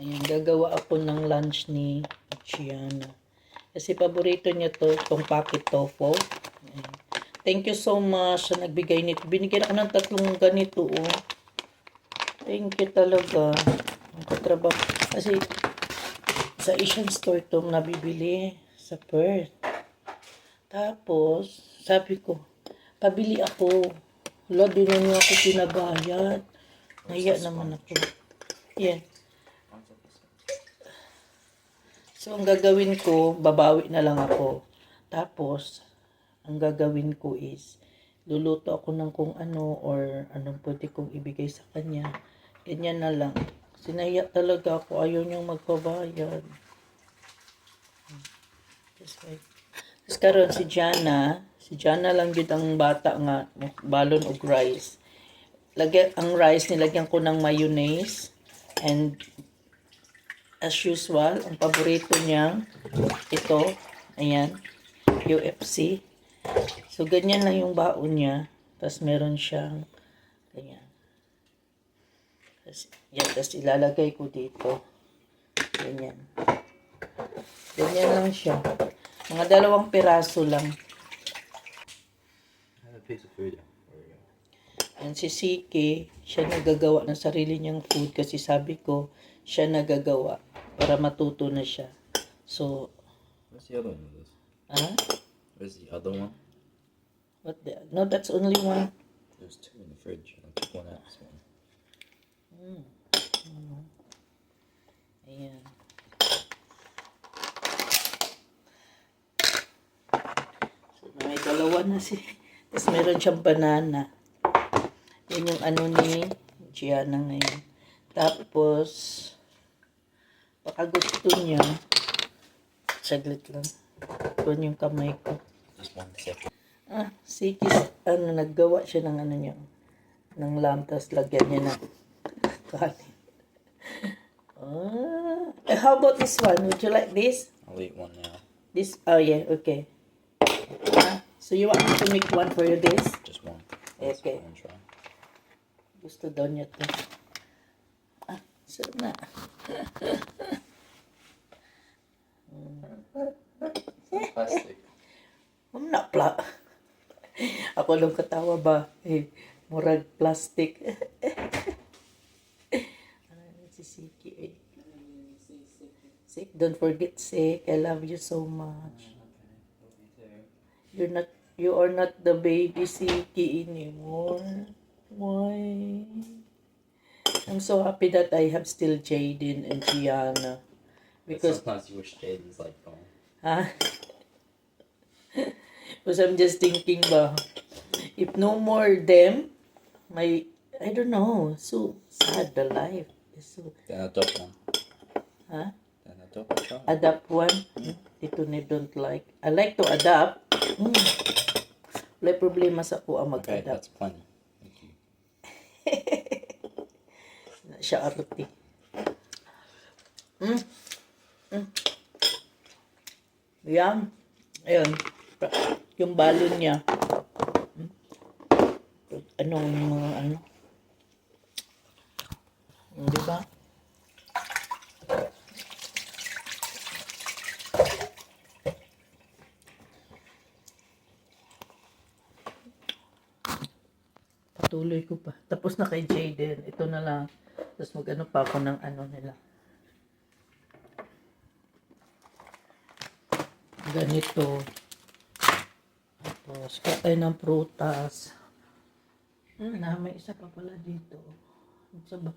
Ayan, gagawa ako ng lunch ni Gianna. Kasi paborito niya to, tong pocket tofu. Ayan. Thank you so much sa nagbigay nito. Binigyan ako ng tatlong ganito, oh. Thank you talaga. Ang katrabaho. Kasi sa Asian store to nabibili sa Perth. Tapos, sabi ko, pabili ako. Wala, di na ako pinabayad. Naya naman ako. Yan. So, ang gagawin ko, babawi na lang ako. Tapos, ang gagawin ko is, luluto ako ng kung ano or anong pwede kong ibigay sa kanya. Ganyan na lang. Sinaya talaga ako. Ayaw niyang magpabayad. Just like, Tapos karon si Jana, si Jana lang yun ang bata nga, balon og rice. Lagyan, ang rice nilagyan ko ng mayonnaise and as usual, ang paborito niya, ito, ayan, UFC. So, ganyan lang yung baon niya. Tapos, meron siyang, ganyan. Tapos, yan, tapos ilalagay ko dito. Ganyan. Ganyan lang siya. Mga dalawang piraso lang. Yan si Siki, siya nagagawa ng sarili niyang food kasi sabi ko, siya nagagawa para matuto na siya. So, Where's the other one this? ah, Where's the other one? what the, no, that's only one. There's two in the fridge. I took one out this morning. Ayan. So, may dalawa na si, tapos meron siyang banana. Yan yung ano ni Gianna ngayon. Tapos, gusto niya, saglit lang. Doon yung kamay ko. Just one second. Ah, sige, ano, naggawa siya ng ano niya, ng lamb, tapos lagyan niya ng kanin. Ah, eh, how about this one? Would you like this? I'll eat one now. This, oh yeah, okay. Ah, so you want me to make one for you this? Just one. Okay. One try. Gusto daw niya to. Ah, so na. Plastic. Ma'am na pla. Ako lang katawa ba? Eh, murag plastic. ah, si Siki eh. Sik, don't forget Sik. I love you so much. You're not, you are not the baby Siki anymore. Why? I'm so happy that I have still Jaden and Gianna. Because sometimes you wish Jaden's like gone. Ha? Because I'm just thinking ba, if no more them, my, I don't know, so sad the life. So, adopt one. ha? Then adopt a child. Adapt one, hmm, ito ni don't like. I like to adapt. Hmm. Wala problema sa ko ang Okay, mag-adapt. that's plenty. Thank you. Na siya arte. Mm. Mm. Yan. Ayun. Yung balon niya. Anong mga ano? Mm, Di ba? Patuloy ko pa. Tapos na kay Jaden. Ito na lang. Tapos mag-ano pa ako ng ano nila. Ganito. Tapos, katay ng prutas. Hmm, na, may isa pa pala dito. Sa ba?